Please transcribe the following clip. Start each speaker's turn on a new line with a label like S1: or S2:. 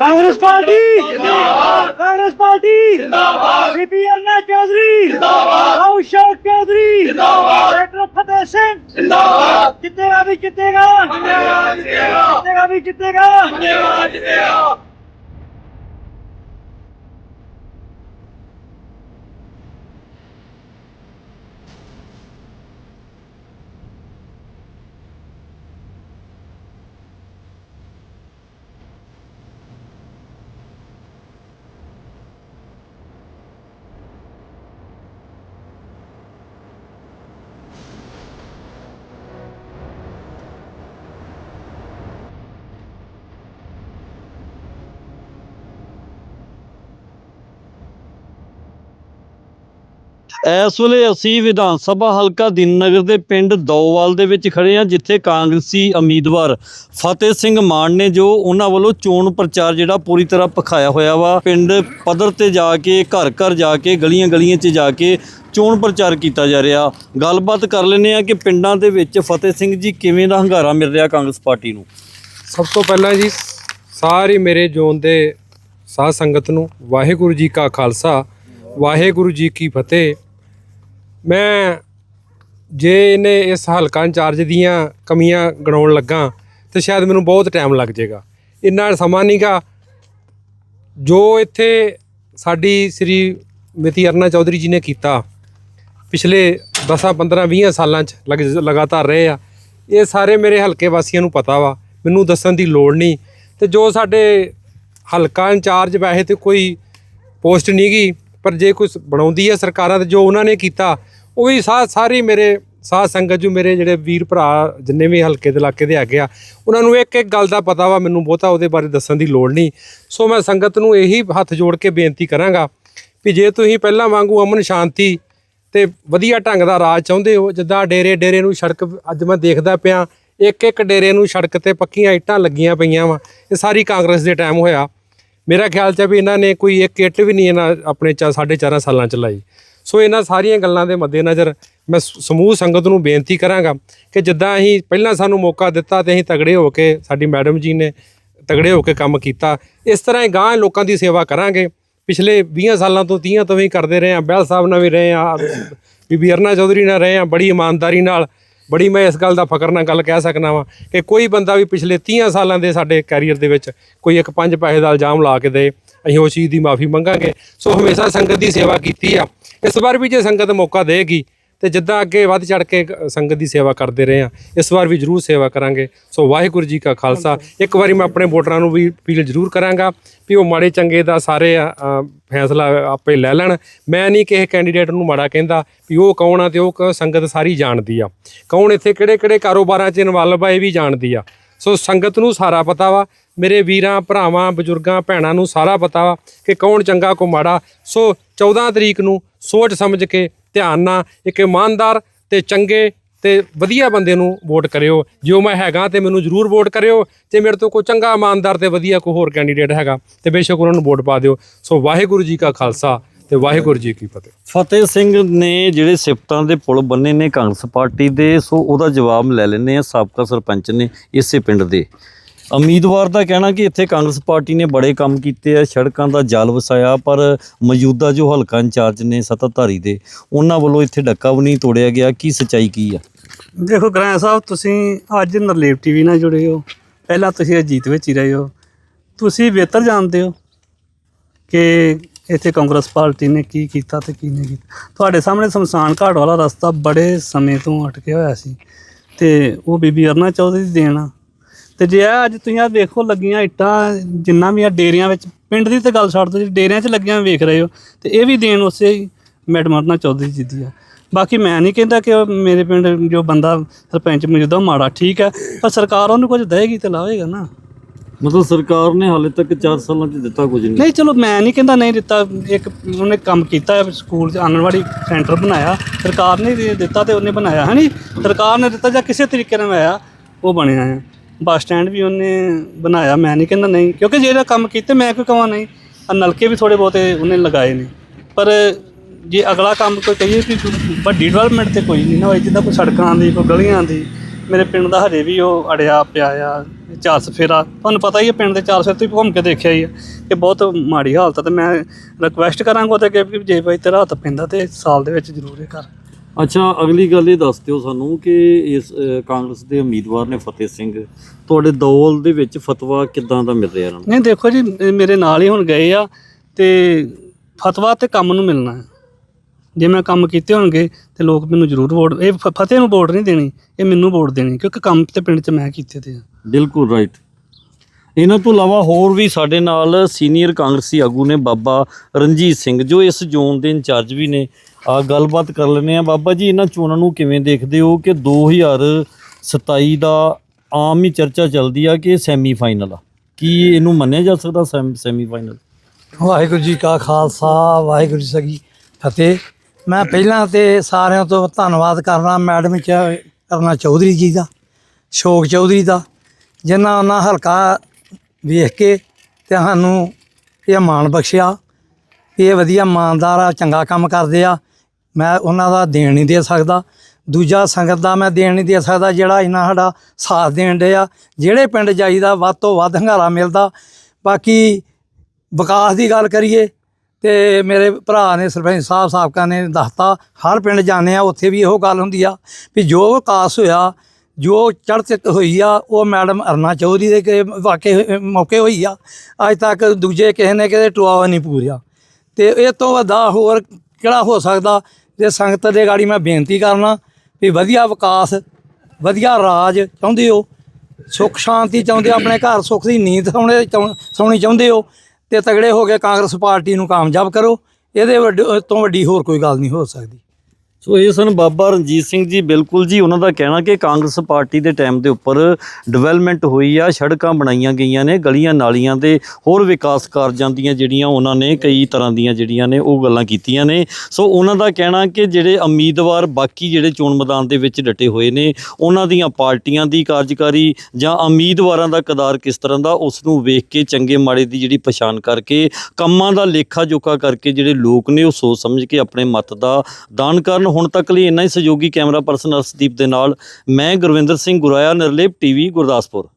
S1: Congress party! ਜਿੰਦਾਬਾਦ! Congress party! ਜਿੰਦਾਬਾਦ! ਬੀਬੀ ਅਰਨਾ ਚੌਧਰੀ! ਜਿੰਦਾਬਾਦ! ਆਉ ਸ਼ੌਕ ਚੌਧਰੀ! ਜਿੰਦਾਬਾਦ! ਡਾਕਟਰ ਫਤਿਹ ਸਿੰਘ! ਜਿੰਦਾਬਾਦ! ਜਿੱਤੇਗਾ ਵੀ ਜਿੱਤੇਗਾ! ਜਿੱਤੇਗਾ! ਜਿੱਤੇਗਾ ਵੀ ਜਿੱਤੇਗਾ!
S2: ਇਸ ਵੇਲੇ ਅਸੀਂ ਵਿਧਾਨ ਸਭਾ ਹਲਕਾ ਦੀਨਨਗਰ ਦੇ ਪਿੰਡ ਦੋਵਾਲ ਦੇ ਵਿੱਚ ਖੜੇ ਹਾਂ, ਜਿੱਥੇ ਕਾਂਗਰਸੀ ਉਮੀਦਵਾਰ ਫਤਿਹ ਸਿੰਘ ਮਾਨ ਨੇ ਜੋ ਉਹਨਾਂ ਵੱਲੋਂ ਚੋਣ ਪ੍ਰਚਾਰ ਜਿਹੜਾ ਪੂਰੀ ਤਰ੍ਹਾਂ ਪਖਾਇਆ ਹੋਇਆ ਵਾ, ਪਿੰਡ ਪੱਧਰ ਤੇ ਜਾ ਕੇ, ਘਰ ਘਰ ਜਾ ਕੇ, ਗਲੀਆਂ ਗਲੀਆਂ 'ਚ ਜਾ ਕੇ ਚੋਣ ਪ੍ਰਚਾਰ ਕੀਤਾ ਜਾ ਰਿਹਾ। ਗੱਲਬਾਤ ਕਰ ਲੈਂਦੇ ਆ ਕਿ ਪਿੰਡਾਂ ਦੇ ਵਿੱਚ ਫਤਿਹ ਸਿੰਘ ਜੀ ਕਿਵੇਂ ਦਾ ਹੰਗਾਰਾ ਮਿਲ ਰਿਹਾ ਕਾਂਗਰਸ ਪਾਰਟੀ ਨੂੰ?
S3: ਸਭ ਤੋਂ ਪਹਿਲਾਂ ਜੀ, ਸਾਰੇ ਮੇਰੇ ਜੋਨ ਦੇ ਸਾਧ ਸੰਗਤ ਨੂੰ ਵਾਹਿਗੁਰੂ ਜੀ ਕਾ ਖਾਲਸਾ ਵਾਹਿਗੁਰੂ ਜੀ ਕੀ ਫਤਿਹ। ਮੈਂ ਜੇ ਇਹਨੇ ਇਸ ਹਲਕਾ ਇੰਚਾਰਜ ਦੀਆਂ ਕਮੀਆਂ ਗਣਾਉਣ ਲੱਗਾ ਤੇ ਸ਼ਾਇਦ ਮੈਨੂੰ ਬਹੁਤ ਟਾਈਮ ਲੱਗ ਜਾਏਗਾ। ਇੰਨਾ ਸਮਾਂ ਨਹੀਂਗਾ ਜੋ ਇੱਥੇ ਸਾਡੀ ਸ੍ਰੀ ਮਿਤੀ ਅਰਨਾ ਚੌਧਰੀ ਜੀ ਨੇ ਕੀਤਾ, ਪਿਛਲੇ 10 15 20 ਸਾਲਾਂ ਚ ਲਗ- ਲਗਾਤਾਰ ਰਹੇ ਆ, ਇਹ ਸਾਰੇ ਮੇਰੇ ਹਲਕੇ ਵਾਸੀਆਂ ਨੂੰ ਪਤਾ ਵਾ। ਮੈਨੂੰ ਦੱਸਣ ਦੀ ਲੋੜ ਨਹੀਂ ਤੇ ਜੋ ਸਾਡੇ ਹਲਕਾ ਇੰਚਾਰਜ ਵੈਸੇ ਤੇ ਕੋਈ ਪੋਸਟ ਨਹੀਂ ਗਈ ਪਰ ਜੇ ਕੁਝ ਬਣਾਉਂਦੀ ਹੈ ਸਰਕਾਰਾਂ ਤੇ ਜੋ ਉਹਨਾਂ ਨੇ ਕੀਤਾ, ਉਹ ਵੀ ਸਾ, ਸਾਰੇ ਮੇਰੇ ਸਾਧ ਸੰਗਤ ਜੋ ਮੇਰੇ ਜਿਹੜੇ ਵੀਰ ਭਰਾ ਜਿੰਨੇ ਵੀ ਹਲਕੇ ਦੇ ਇਲਾਕੇ ਦੇ ਹੈਗੇ ਆ, ਉਹਨਾਂ ਨੂੰ ਇੱਕ ਇੱਕ ਗੱਲ ਦਾ ਪਤਾ ਵਾ, ਮੈਨੂੰ ਬਹੁਤਾ ਉਹਦੇ ਬਾਰੇ ਦੱਸਣ ਦੀ ਲੋੜ ਨਹੀਂ। ਸੋ ਮੈਂ ਸੰਗਤ ਨੂੰ ਇਹੀ ਹੱਥ ਜੋੜ ਕੇ ਬੇਨਤੀ ਕਰਾਂਗਾ ਵੀ ਜੇ ਤੁਸੀਂ ਪਹਿਲਾਂ ਵਾਂਗੂ ਅਮਨ ਸ਼ਾਂਤੀ ਤੇ ਵਧੀਆ ਢੰਗ ਦਾ ਰਾਜ ਚਾਹੁੰਦੇ ਹੋ, ਜਿੱਦਾਂ ਡੇਰੇ ਡੇਰੇ ਨੂੰ ਸੜਕ ਅੱਜ ਮੈਂ ਦੇਖਦਾ ਪਿਆ ਇੱਕ ਇੱਕ ਡੇਰੇ ਨੂੰ ਸੜਕ ਤੇ ਪੱਕੀਆਂ ਇੱਟਾਂ ਲੱਗੀਆਂ ਪਈਆਂ ਵਾ, ਇਹ ਸਾਰੀ ਕਾਂਗਰਸ ਦੇ ਟਾਈਮ ਹੋਇਆ। ਮੇਰਾ ਖਿਆਲ ਚ ਵੀ ਇਹਨਾਂ ਨੇ ਕੋਈ ਇੱਕ ਇੱਟ ਵੀ ਨਹੀਂ ਇਹਨਾਂ ਆਪਣੇ ਚਾ ਸਾਢੇ ਚਾਰਾਂ ਸਾਲਾਂ ਚ ਲਾਈ। ਸੋ ਇਹਨਾਂ ਸਾਰੀਆਂ ਗੱਲਾਂ ਦੇ ਮੱਦੇਨਜ਼ਰ ਮੈਂ ਸਮੂਹ ਸੰਗਤ ਨੂੰ ਬੇਨਤੀ ਕਰਾਂਗਾ ਕਿ ਜਿੱਦਾਂ ਅਸੀਂ ਪਹਿਲਾਂ ਸਾਨੂੰ ਮੌਕਾ ਦਿੱਤਾ ਤੇ ਅਸੀਂ ਤਗੜੇ ਹੋ ਕੇ ਸਾਡੀ ਮੈਡਮ ਜੀ ਨੇ ਤਗੜੇ ਹੋ ਕੇ ਕੰਮ ਕੀਤਾ। ਇਸ ਤਰ੍ਹਾਂ ਹੀ ਗਾਂ ਲੋਕਾਂ ਦੀ ਸੇਵਾ ਕਰਾਂਗੇ। ਪਿਛਲੇ 20 ਸਾਲਾਂ ਤੋਂ 30 ਤੋਂ ਵੀ ਕਰਦੇ ਰਹੇ ਆ ਬਹਿਲ ਸਾਹਿਬ ਨਾਲ ਵੀ ਰਹੇ ਆ ਬੀਬੀ ਅਰਨਾ ਚੌਧਰੀ ਨਾਲ ਰਹੇ ਆ ਬੜੀ ਇਮਾਨਦਾਰੀ ਨਾਲ। ਬੜੀ ਮੈਂ ਇਸ ਗੱਲ ਦਾ ਫਖਰ ਨਾਲ ਗੱਲ ਕਹਿ ਸਕਦਾ ਵਾਂ ਕਿ ਕੋਈ ਬੰਦਾ ਵੀ ਪਿਛਲੇ 30 ਸਾਲਾਂ ਦੇ ਸਾਡੇ ਕੈਰੀਅਰ ਦੇ ਵਿੱਚ ਕੋਈ ਇੱਕ ਪੰਜ ਪੈਸੇ ਦਾ ਇਲਜ਼ਾਮ ਲਾ ਕੇ ਦੇ ਅਸੀਂ ਉਸ ਚੀਜ਼ ਦੀ ਮਾਫੀ ਮੰਗਾਂਗੇ। ਸੋ ਹਮੇਸ਼ਾ ਸੰਗਤ ਦੀ ਸੇਵਾ ਕੀਤੀ ਆ। ਇਸ ਵਾਰ ਵੀ ਜੇ ਸੰਗਤ ਮੌਕਾ ਦੇਗੀ ਤੇ ਜਿੱਦਾਂ ਅੱਗੇ ਵੱਧ ਚੜ ਕੇ ਸੰਗਤ ਦੀ ਸੇਵਾ ਕਰਦੇ ਰਹੇ ਆ ਇਸ ਵਾਰ ਵੀ ਜਰੂਰ ਸੇਵਾ ਕਰਾਂਗੇ। ਸੋ ਵਾਹਿਗੁਰੂ ਜੀ ਕਾ ਖਾਲਸਾ। ਇੱਕ ਵਾਰੀ ਮੈਂ ਆਪਣੇ ਵੋਟਰਾਂ ਨੂੰ ਵੀ ਅਪੀਲ ਜਰੂਰ ਕਰਾਂਗਾ ਵੀ ਉਹ ਮਾੜੇ ਚੰਗੇ ਦਾ ਸਾਰੇ ਫੈਸਲਾ ਆਪੇ ਲੈ ਲੈਣ। ਮੈਂ ਨਹੀਂ ਕਿਸੇ ਕੈਂਡੀਡੇਟ ਨੂੰ ਮਾੜਾ ਕਹਿੰਦਾ ਵੀ ਉਹ ਕੌਣ ਆ ਤੇ ਉਹ ਕ- ਸੰਗਤ ਸਾਰੀ ਜਾਣਦੀ ਆ। ਕੌਣ ਇੱਥੇ ਕਿਹੜੇ ਕਿਹੜੇ ਕਾਰੋਬਾਰਾਂ 'ਚ ਇਨਵੋਲਵ ਆ ਇਹ ਵੀ ਜਾਣਦੀ ਆ। ਸੋ ਸੰਗਤ ਨੂੰ ਸਾਰਾ ਪਤਾ ਵਾ, ਮੇਰੇ ਵੀਰਾਂ, ਭਰਾਵਾਂ, ਬਜ਼ੁਰਗਾਂ, ਭੈਣਾਂ ਨੂੰ ਸਾਰਾ ਪਤਾ ਵਾ ਕਿ ਕੌਣ ਚੰਗਾ ਕੋ ਮਾੜਾ। ਸੋ 14 ਤਰੀਕ ਨੂੰ ਸੋਚ ਸਮਝ ਕੇ ਧਿਆਨ ਨਾਲ ਇੱਕ ਇਮਾਨਦਾਰ ਤੇ ਚੰਗੇ ਤੇ ਵਧੀਆ ਬੰਦੇ ਨੂੰ ਵੋਟ ਕਰਿਓ। ਜੋ ਮੈਂ ਹੈਗਾ ਤੇ ਮੈਨੂੰ ਜ਼ਰੂਰ ਵੋਟ ਕਰਿਓ। ਜੇ ਮੇਰੇ ਤੋਂ ਕੋਈ ਚੰਗਾ ਇਮਾਨਦਾਰ ਤੇ ਵਧੀਆ ਕੋਈ ਹੋਰ ਕੈਂਡੀਡੇਟ ਹੈਗਾ, ਤੇ ਬੇਸ਼ੱਕ ਉਹਨਾਂ ਨੂੰ ਵੋਟ ਪਾ ਦਿਓ। ਸੋ ਵਾਹਿਗੁਰੂ ਜੀ ਕਾ ਖਾਲਸਾ ਤੇ ਵਾਹਿਗੁਰੂ ਜੀ ਕੀ ਫਤਿਹ।
S2: ਫਤਿਹ ਸਿੰਘ ਨੇ ਜਿਹੜੇ ਸਿਫਤਾਂ ਦੇ ਪੁਲ ਬੰਨੇ ਨੇ ਕਾਂਗਰਸ ਪਾਰਟੀ ਦੇ, ਸੋ ਉਹਦਾ ਜਵਾਬ ਲੈ ਲੈਂਦੇ ਆ ਸਾਬਕਾ ਸਰਪੰਚ ਨੇ ਇਸੇ ਪਿੰਡ ਦੇ। ਉਮੀਦਵਾਰ ਦਾ ਕਹਿਣਾ ਕਿ ਇੱਥੇ ਕਾਂਗਰਸ ਪਾਰਟੀ ਨੇ ਬੜੇ ਕੰਮ ਕੀਤੇ ਆ, ਸੜਕਾਂ ਦਾ ਜਾਲ ਵਸਾਇਆ, ਪਰ ਮੌਜੂਦਾ ਜੋ ਹਲਕਾ ਇੰਚਾਰਜ ਨੇ ਸੱਤਾਧਾਰੀ ਦੇ, ਉਹਨਾਂ ਵੱਲੋਂ ਇੱਥੇ ਡੱਕਾ ਵੀ ਨਹੀਂ ਤੋੜਿਆ ਗਿਆ। ਕੀ ਸਚਾਈ ਕੀ ਆ?
S4: ਦੇਖੋ ਗ੍ਰਾਂ ਸਾਹਿਬ, ਤੁਸੀਂ ਅੱਜ ਨਰਲੇਵ ਟੀਵੀ ਨਾਲ ਜੁੜੇ ਹੋ। ਪਹਿਲਾਂ ਤੁਸੀਂ ਅਜੀਤ ਵਿੱਚ ਹੀ ਰਹੇ ਹੋ। ਤੁਸੀਂ ਬਿਹਤਰ ਜਾਣਦੇ ਹੋ ਕਿ ਇੱਥੇ ਕਾਂਗਰਸ ਪਾਰਟੀ ਨੇ ਕੀ ਕੀਤਾ ਤੇ ਕੀ ਨਹੀਂ ਕੀਤਾ। ਤੁਹਾਡੇ ਸਾਹਮਣੇ ਸ਼ਮਸ਼ਾਨ ਘਾਟ ਵਾਲਾ ਰਸਤਾ ਬੜੇ ਸਮੇਂ ਤੋਂ ਅਟਕਿਆ ਹੋਇਆ ਸੀ ਤੇ ਉਹ ਬੀਬੀ ਅਰਨਾ ਚੌਧਰੀ ਦੀ ਦੇਣ ਆ। ਤੇ ਜੇ ਇਹ ਅੱਜ ਤੁਸੀਂ ਆ ਵੇਖੋ ਲੱਗੀਆਂ ਇੱਟਾਂ, ਜਿੰਨਾ ਵੀ ਆ ਡੇਰਿਆਂ ਵਿੱਚ, ਪਿੰਡ ਦੀ ਤੇ ਗੱਲ ਛੱਡ ਦਿਓ, ਜੀ ਡੇਰਿਆਂ 'ਚ ਲੱਗੀਆਂ ਵੇਖ ਰਹੇ ਹੋ, ਤੇ ਇਹ ਵੀ ਦੇਣ ਉਸੇ ਹੀ ਮੈਡਮ ਅਰਨਾ ਚੌਧਰੀ ਜੀ ਦੀ ਆ। ਬਾਕੀ ਮੈਂ ਨਹੀਂ ਕਹਿੰਦਾ ਕਿ ਮੇਰੇ ਪਿੰਡ ਜੋ ਬੰਦਾ ਸਰਪੰਚ ਮੌਜੂਦਾ ਮਾੜਾ ਠੀਕ ਹੈ ਪਰ ਸਰਕਾਰ ਉਹਨੂੰ ਕੁਝ ਦੇਗੀ ਤੇ ਲਾਵੇਗਾ ਨਾ।
S2: ਮਤਲਬ ਸਰਕਾਰ ਨੇ ਹਾਲੇ ਤੱਕ 4 ਸਾਲਾਂ 'ਚ ਦਿੱਤਾ ਕੁਝ ਨਹੀਂ।
S4: ਨਹੀਂ ਚਲੋ ਮੈਂ ਨਹੀਂ ਕਹਿੰਦਾ ਨਹੀਂ ਦਿੱਤਾ ਇੱਕ ਉਹਨੇ ਕੰਮ ਕੀਤਾ ਸਕੂਲ 'ਚ ਆਂਗਣਵਾੜੀ ਸੈਂਟਰ ਬਣਾਇਆ ਸਰਕਾਰ ਨੇ ਦਿੱਤਾ ਤੇ ਉਹਨੇ ਬਣਾਇਆ ਹੈ ਨਹੀਂ ਸਰਕਾਰ ਨੇ ਦਿੱਤਾ ਜਾਂ ਕਿਸੇ ਤਰੀਕੇ ਨਾਲ ਆਇਆ ਉਹ ਬਣਿਆ ਹੈ। ਬੱਸ ਸਟੈਂਡ ਵੀ ਉਹਨੇ ਬਣਾਇਆ ਮੈਂ ਨਹੀਂ ਕਹਿੰਦਾ ਨਹੀਂ ਕਿਉਂਕਿ ਜਿਹੜਾ ਕੰਮ ਕੀਤੇ ਮੈਂ ਕਿਉਂ ਕਹਾਂ ਨਹੀਂ? ਆ ਨਲਕੇ ਵੀ ਥੋੜੇ ਬਹੁਤੇ ਉਹਨੇ ਲਗਾਏ ਨੇ ਪਰ ਜੇ ਅਗਲਾ ਕੰਮ ਕੋਈ ਕਹੀਏ ਕਿ ਵੱਡੀ ਡਿਵੈਲਪਮੈਂਟ ਤੇ ਕੋਈ ਨਹੀਂ ਨਾ ਹੋਈ ਜਿੱਦਾਂ ਕੋਈ ਸੜਕਾਂ ਦੀ ਕੋਈ ਗਲੀਆਂ ਦੀ ਮੇਰੇ ਪਿੰਡ ਦਾ ਹਜੇ ਵੀ ਉਹ ਅੜਿਆ ਪਿਆ ਆ ਚਾਰ ਸਫੇਰਾ ਤੁਹਾਨੂੰ ਪਤਾ ਹੀ ਹੈ ਪਿੰਡ ਦੇ ਚਾਰ ਸਫੇਰੇ ਤੁਸੀਂ ਘੁੰਮ ਕੇ ਦੇਖਿਆ ਹੀ ਹੈ ਕਿ ਬਹੁਤ ਮਾੜੀ ਹਾਲਤ ਹੈ ਤੇ ਮੈਂ ਰਿਕੁਐਸਟ ਕਰਾਂਗਾ ਉਹਦੇ ਅੱਗੇ ਵੀ ਜੇ ਭਾਈ ਤੇਰਾ ਹੱਥ ਪੈਂਦਾ ਤੇ ਸਾਲ ਦੇ ਵਿੱਚ ਜ਼ਰੂਰ ਇਹ ਕਰ।
S2: ਅੱਛਾ ਅਗਲੀ ਗੱਲ ਇਹ ਦੱਸ ਦਿਓ ਸਾਨੂੰ ਕਿ ਇਸ ਕਾਂਗਰਸ ਦੇ ਉਮੀਦਵਾਰ ਨੇ ਫਤਿਹ ਸਿੰਘ। ਤੁਹਾਡੇ ਦੌਲ ਦੇ ਵਿੱਚ ਫਤਵਾ ਕਿੱਦਾਂ ਦਾ ਮਿਲ ਰਿਹਾ ਇਹਨਾਂ ਨੂੰ?
S4: ਨਹੀਂ ਦੇਖੋ ਜੀ ਮੇਰੇ ਨਾਲ ਹੀ ਹੁਣ ਗਏ ਆ ਤੇ ਫਤਵਾ ਤੇ ਕੰਮ ਨੂੰ ਮਿਲਣਾ ਹੈ। ਜੇ ਮੈਂ ਕੰਮ ਕੀਤੇ ਹੋਣਗੇ ਤੇ ਲੋਕ ਮੈਨੂੰ ਜ਼ਰੂਰ ਵੋਟ ਇਹ ਫ- ਫਤਿਹ ਨੂੰ ਵੋਟ ਨਹੀਂ ਦੇਣੀ ਇਹ ਮੈਨੂੰ ਵੋਟ ਦੇਣੀ ਕਿਉਂਕਿ ਕੰਮ ਤੇ ਪਿੰਡ 'ਚ ਮੈਂ ਕੀਤੇ ਤੇ ਆ।
S2: ਬਿਲਕੁਲ ਰਾਈਟ ਇਹਨਾਂ ਤੋਂ ਇਲਾਵਾ ਹੋਰ ਵੀ ਸਾਡੇ ਨਾਲ ਸੀਨੀਅਰ ਕਾਂਗਰਸੀ ਆਗੂ ਨੇ ਬਾਬਾ ਰਣਜੀਤ ਸਿੰਘ ਜੋ ਇਸ ਜ਼ੋਨ ਦੇ ਇੰਚਾਰਜ ਵੀ ਨੇ। ਆ ਗੱਲਬਾਤ ਕਰ ਲੈਂਦੇ ਆ ਬਾਬਾ ਜੀ ਇਹਨਾਂ ਚੋਣਾਂ ਨੂੰ ਕਿਵੇਂ ਦੇਖਦੇ ਹੋ ਕਿ 2027 ਦਾ ਆਮ ਹੀ ਚਰਚਾ ਚੱਲਦੀ ਆ ਕਿ ਸੈਮੀ ਫਾਈਨਲ ਆ? ਕੀ ਇਹਨੂੰ ਮੰਨਿਆ ਜਾ ਸਕਦਾ ਸੈਮੀ ਫਾਈਨਲ
S5: ਵਾਹਿਗੁਰੂ ਜੀ ਕਾ ਖਾਲਸਾ ਵਾਹਿਗੁਰੂ ਜੀ ਕੀ ਫਤਿਹ। ਮੈਂ ਪਹਿਲਾਂ ਤੇ ਸਾਰਿਆਂ ਤੋਂ ਧੰਨਵਾਦ ਕਰਨਾ ਮੈਡਮ ਚ ਕਰਨਾ ਚੌਧਰੀ ਜੀ ਦਾ, ਸ਼ੋਕ ਚੌਧਰੀ ਦਾ, ਜਿਨ੍ਹਾਂ ਉਹਨਾਂ ਹਲਕਾ ਵੇਖ ਕੇ ਤੇ ਸਾਨੂੰ ਇਹ ਮਾਣ ਬਖਸ਼ਿਆ। ਵੀ ਇਹ ਵਧੀਆ ਇਮਾਨਦਾਰ ਆ, ਚੰਗਾ ਕੰਮ ਕਰਦੇ ਆ। ਮੈਂ ਉਹਨਾਂ ਦਾ ਦੇਣ ਨਹੀਂ ਦੇ ਸਕਦਾ। ਦੂਜਾ ਸੰਗਤ ਦਾ ਮੈਂ ਦੇਣ ਨਹੀਂ ਦੇ ਸਕਦਾ, ਜਿਹੜਾ ਇਹਨਾਂ ਸਾਡਾ ਸਾਥ ਦੇਣ ਦੇ ਆ। ਜਿਹੜੇ ਪਿੰਡ ਜਾਈਦਾ, ਵੱਧ ਤੋਂ ਵੱਧ ਹੰਗਾਰਾ ਮਿਲਦਾ। ਬਾਕੀ ਵਿਕਾਸ ਦੀ ਗੱਲ ਕਰੀਏ ਤੇ ਮੇਰੇ ਭਰਾ ਨੇ ਸਰਪੰਚ ਸਾਹਿਬ, ਸਾਬਕਾ ਨੇ ਦੱਸਤਾ, ਹਰ ਪਿੰਡ ਜਾਂਦੇ ਆ, ਉੱਥੇ ਵੀ ਇਹੋ ਗੱਲ ਹੁੰਦੀ ਆ ਵੀ ਜੋ ਵਿਕਾਸ ਹੋਇਆ, ਜੋ ਚੜ੍ਹਤ ਹੋਈ ਆ, ਉਹ ਮੈਡਮ ਅਰਨਾ ਚੌਧਰੀ ਦੇ ਕੇ ਵਾਕੇ ਮੌਕੇ ਹੋਈ ਆ। ਅੱਜ ਤੱਕ ਦੂਜੇ ਕਿਸੇ ਨੇ ਕਿਤੇ ਟੁਆਵਾ ਨਹੀਂ ਪੂਰਿਆ। ਤੇ ਇਹ ਤੋਂ ਵੱਡਾ ਹੋਰ ਕਿਹੜਾ ਹੋ ਸਕਦਾ? ਜੇ ਸੰਗਤ ਦੇ ਗਾੜੀ ਮੈਂ ਬੇਨਤੀ ਕਰਨਾ ਵੀ ਵਧੀਆ ਵਿਕਾਸ, ਵਧੀਆ ਰਾਜ ਚਾਹੁੰਦੇ ਹੋ, ਸੁੱਖ ਸ਼ਾਂਤੀ ਚਾਹੁੰਦੇ ਆਪਣੇ ਘਰ ਸੁੱਖ ਦੀ ਨੀਂਦ ਸੌਣੇ ਚਾਹੁੰ- ਸੌਣੀ ਚਾਹੁੰਦੇ ਹੋ ਤੇ ਤਗੜੇ ਹੋ ਕੇ ਕਾਂਗਰਸ ਪਾਰਟੀ ਨੂੰ ਕਾਮਯਾਬ ਕਰੋ, ਇਹਦੇ ਵੱਡ- ਤੋਂ ਵੱਡੀ ਹੋਰ ਕੋਈ ਗੱਲ ਨਹੀਂ ਹੋ ਸਕਦੀ।
S2: ਸੋ ਇਹ ਸਨ ਬਾਬਾ ਰਣਜੀਤ ਸਿੰਘ ਜੀ। ਬਿਲਕੁਲ ਜੀ, ਉਹਨਾਂ ਦਾ ਕਹਿਣਾ ਕਿ ਕਾਂਗਰਸ ਪਾਰਟੀ ਦੇ ਟਾਈਮ ਦੇ ਉੱਪਰ ਡਿਵੈਲਪਮੈਂਟ ਹੋਈ ਆ, ਸੜਕਾਂ ਬਣਾਈਆਂ ਗਈਆਂ ਨੇ, ਗਲੀਆਂ ਨਾਲੀਆਂ ਦੇ ਹੋਰ ਵਿਕਾਸ ਕਾਰਜਾਂ ਦੀਆਂ ਜਿਹੜੀਆਂ ਉਹਨਾਂ ਨੇ, ਕਈ ਤਰ੍ਹਾਂ ਦੀਆਂ ਜਿਹੜੀਆਂ ਨੇ, ਉਹ ਗੱਲਾਂ ਕੀਤੀਆਂ ਨੇ। ਸੋ ਉਹਨਾਂ ਦਾ ਕਹਿਣਾ ਕਿ ਜਿਹੜੇ ਉਮੀਦਵਾਰ ਬਾਕੀ ਜਿਹੜੇ ਚੋਣ ਮੈਦਾਨ ਦੇ ਵਿੱਚ ਡਟੇ ਹੋਏ ਨੇ, ਉਹਨਾਂ ਦੀਆਂ ਪਾਰਟੀਆਂ ਦੀ ਕਾਰਜਕਾਰੀ ਜਾਂ ਉਮੀਦਵਾਰਾਂ ਦਾ ਕਦਾਰ ਕਿਸ ਤਰ੍ਹਾਂ ਦਾ, ਉਸ ਨੂੰ ਵੇਖ ਕੇ ਚੰਗੇ ਮਾੜੇ ਦੀ ਜਿਹੜੀ ਪਛਾਣ ਕਰਕੇ, ਕੰਮਾਂ ਦਾ ਲੇਖਾ ਜੋਖਾ ਕਰਕੇ ਜਿਹੜੇ ਲੋਕ ਨੇ, ਉਹ ਸੋਚ ਸਮਝ ਕੇ ਆਪਣੇ ਮਤ ਦਾ ਦਾਨ ਕਰਨ। ਹੁਣ ਤੱਕ ਲਈ ਇੰਨਾ ਹੀ ਸਹਿਯੋਗੀ ਕੈਮਰਾ ਪਰਸਨ ਅਰਸ਼ਦੀਪ ਦੇ ਨਾਲ, ਮੈਂ ਗੁਰਵਿੰਦਰ ਸਿੰਘ ਗੁਰਾਇਆ, ਨਿਰਲੇਪ ਟੀਵੀ, ਗੁਰਦਾਸਪੁਰ।